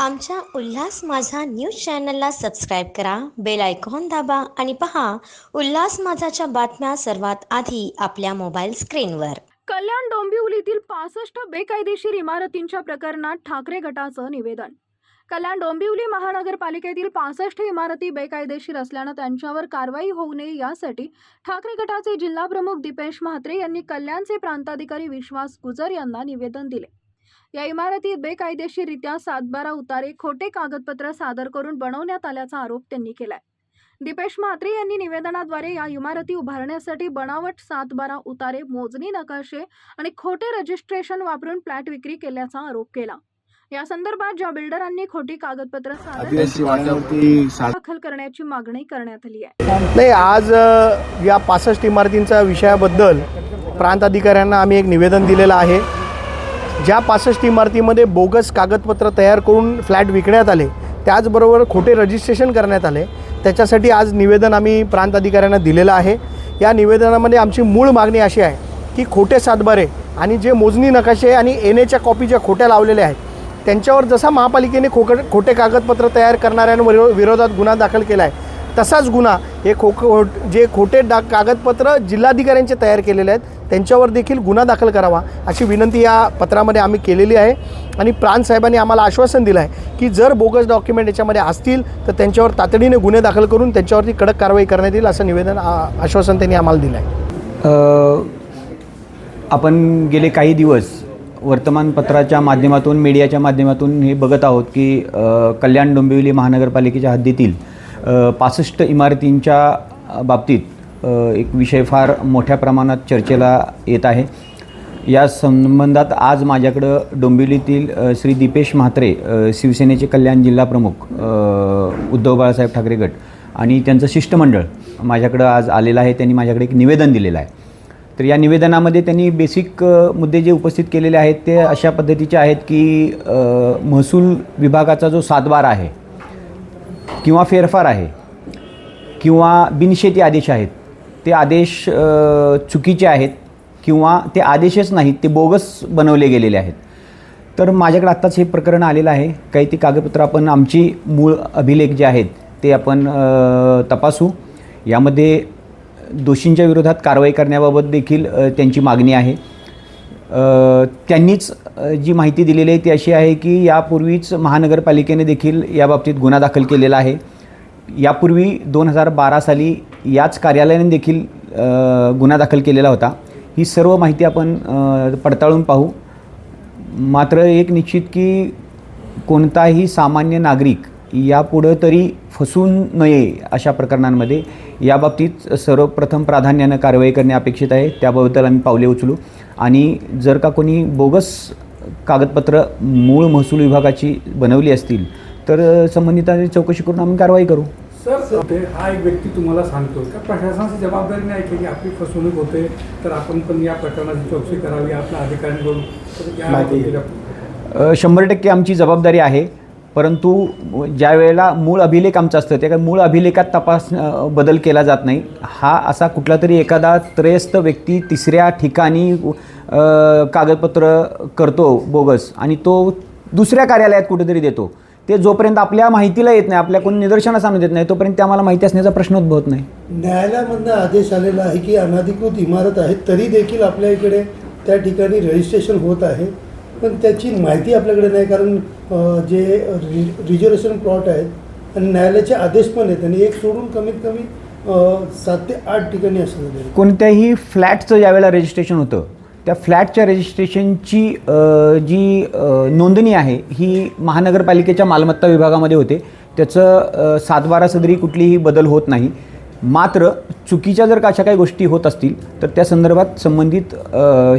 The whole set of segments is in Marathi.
आमच्या उल्हास माझा न्यूज चॅनलला सबस्क्राईब करा बेल आयकॉन दाबा आणि पहा उल्हास माझाच्या बातम्या सर्वात आधी आपल्या मोबाईल स्क्रीनवर. कल्याण डोंबिवलीतील पासष्ट बेकायदेशीर इमारतींच्या प्रकरणात ठाकरे गटाचं निवेदन. कल्याण डोंबिवली महानगरपालिकेतील पासष्ट इमारती बेकायदेशीर असल्यानं त्यांच्यावर कारवाई होऊ नये यासाठी ठाकरे गटाचे जिल्हाप्रमुख दीपेश म्हात्रे यांनी कल्याणचे प्रांताधिकारी विश्वास गुजर यांना निवेदन दिले. या इमारतीत बेकायदेशीररित्या सातबारा उतारे खोटे कागदपत्र सादर करून बनवण्यात आल्याचा आरोप त्यांनी केलाय. दीपेश म्हात्रे यांनी निवेदनाद्वारे या इमारती उभारण्यासाठी बनावट सातबारा उतारे मोजणी नकाशे आणि खोटे रजिस्ट्रेशन वापरून फ्लॅट विक्री केल्याचा आरोप केला. या संदर्भात ज्या बिल्डरांनी खोटी कागदपत्र दाखल करण्याची मागणी करण्यात आली आहे. नाही आज या पासष्ट इमारतींच्या विषयाबद्दल प्रांत अधिकाऱ्यांना आम्ही एक निवेदन दिलेलं आहे. ज्या पासष्ट इमारतीमध्ये बोगस कागदपत्र तयार करून फ्लॅट विकण्यात आले त्याचबरोबर खोटे रजिस्ट्रेशन करण्यात आले त्याच्यासाठी आज निवेदन आम्ही प्रांत अधिकाऱ्यांना दिलेलं आहे. या निवेदनामध्ये आमची मूळ मागणी अशी आहे की खोटे सातबारे आणि जे मोजणी नकाशे आणि एन एच्या कॉपी ज्या खोट्या लावलेल्या आहेत त्यांच्यावर जसा महापालिकेने खोकट खोटे कागदपत्र तयार करणाऱ्यांवर विरोधात गुन्हा दाखल केला आहे तसाच गुन्हा हे खो खो जे खोटे डा कागदपत्र जिल्हाधिकाऱ्यांचे तयार केलेले आहेत त्यांच्यावर देखील गुन्हा दाखल करावा अशी विनंती या पत्रामध्ये आम्ही केलेली आहे. आणि प्रांत साहेबांनी आम्हाला आश्वासन दिलं आहे की जर बोगस डॉक्युमेंट याच्यामध्ये असतील तर त्यांच्यावर तातडीने गुन्हे दाखल करून त्यांच्यावरती कडक कारवाई करण्यात येईल असं निवेदन आश्वासन त्यांनी आम्हाला दिलं आहे. आपण गेले काही दिवस वर्तमानपत्राच्या माध्यमातून मीडियाच्या माध्यमातून हे बघत आहोत की कल्याण डोंबिवली महानगरपालिकेच्या हद्दीतील पासष्ट इमारतींच्या बाबतीत एक विषय फार मोठ्या प्रमाणात चर्चेला येत आहे. या संबंधात आज माझ्याकडं डोंबिवलीतील श्री दीपेश म्हात्रे शिवसेनेचे कल्याण जिल्हा प्रमुख उद्धव बाळासाहेब ठाकरे गट आणि त्यांचं शिष्टमंडळ माझ्याकडं आज आलेलं आहे. त्यांनी माझ्याकडे एक निवेदन दिलेलं आहे. तर या निवेदनामध्ये त्यांनी बेसिक मुद्दे जे उपस्थित केलेले आहेत ते अशा पद्धतीचे आहेत की महसूल विभागाचा जो सातबार आहे किंवा फेरफार आहे किंवा बिनशेती आदेश आहेत ते आदेश चुकीचे आहेत किंवा ते आदेशच नाहीत ते बोगस बनवले गेलेले आहेत. तर माझ्याकडे आत्ताच हे प्रकरण आलेलं आहे. काही ती कागदपत्रं आपण आमची मूळ अभिलेख जे आहेत ते आपण तपासू. यामध्ये दोषींच्या विरोधात कारवाई करण्याबाबत देखील त्यांची मागणी आहे. त्यांनीच जी माहिती दिलेली आहे ती अशी आहे की यापूर्वीच महानगरपालिकेने देखील याबाबतीत गुन्हा दाखल केलेला आहे. यापूर्वी दोन हजार बारा साली याच कार्यालयाने देखील गुन्हा दाखल केलेला होता. ही सर्व माहिती आपण पडताळून पाहू. मात्र एक निश्चित की कोणताही सामान्य नागरिक यापुढं तरी फसून नये अशा प्रकरणांमध्ये याबाबतीत सर्वप्रथम प्राधान्यानं कारवाई करणे अपेक्षित आहे. त्याबद्दल आम्ही पावले उचलू. आणि जर का कोणी बोगस कागदपत्र मूळ महसूल विभागाची बनवली असतील तर संबंधितांची चौकशी करून आम्ही कारवाई करू. सर ते हा एक व्यक्ती तुम्हाला सांगतो का? प्रशासनाची जबाबदारी नाही की आपली फसवणूक होते तर आपण पण या प्रकरणाची चौकशी करावी आपल्या अधिकाऱ्यांकडून. शंभर टक्के आमची जबाबदारी आहे. परंतु ज्या वेळेला मूळ अभिलेख आमचं असतं त्या मूळ अभिलेखात तपास बदल केला जात नाही. हा असा कुठला तरी एखादा त्रयस्थ व्यक्ती तिसऱ्या ठिकाणी कागदपत्र करतो बोगस आणि तो दुसऱ्या कार्यालयात कुठेतरी देतो. ते जोपर्यंत आपल्या माहितीला येत नाही आपल्या कोणी निदर्शनास आणून देत नाही तोपर्यंत ते आम्हाला माहिती असण्याचा प्रश्न उद्भवत नाही. न्यायालयामधनं आदेश आलेला आहे की अनधिकृत इमारत आहे तरी देखील आपल्या इकडे त्या ठिकाणी रजिस्ट्रेशन होत आहे. पण त्याची माहिती आपल्याकडे नाही कारण जे रि रिझर्वेशन प्लॉट आहेत आणि न्यायालयाचे आदेश पण आहेत आणि एक सोडून कमीत कमी सात ते आठ ठिकाणी असं कोणत्याही फ्लॅटचं ज्यावेळेला रजिस्ट्रेशन होतं. त्या फ्लॅटच्या रजिस्ट्रेशनची जी नोंदणी आहे ही महानगरपालिकेच्या मालमत्ता विभागामध्ये होते. त्याचं सातबारा सदरी कुठलीही बदल होत नाही. मात्र चुकीच्या जर का अशा काही गोष्टी होत असतील तर त्या संदर्भात संबंधित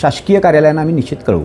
शासकीय कार्यालयांना आम्ही निश्चित कळवू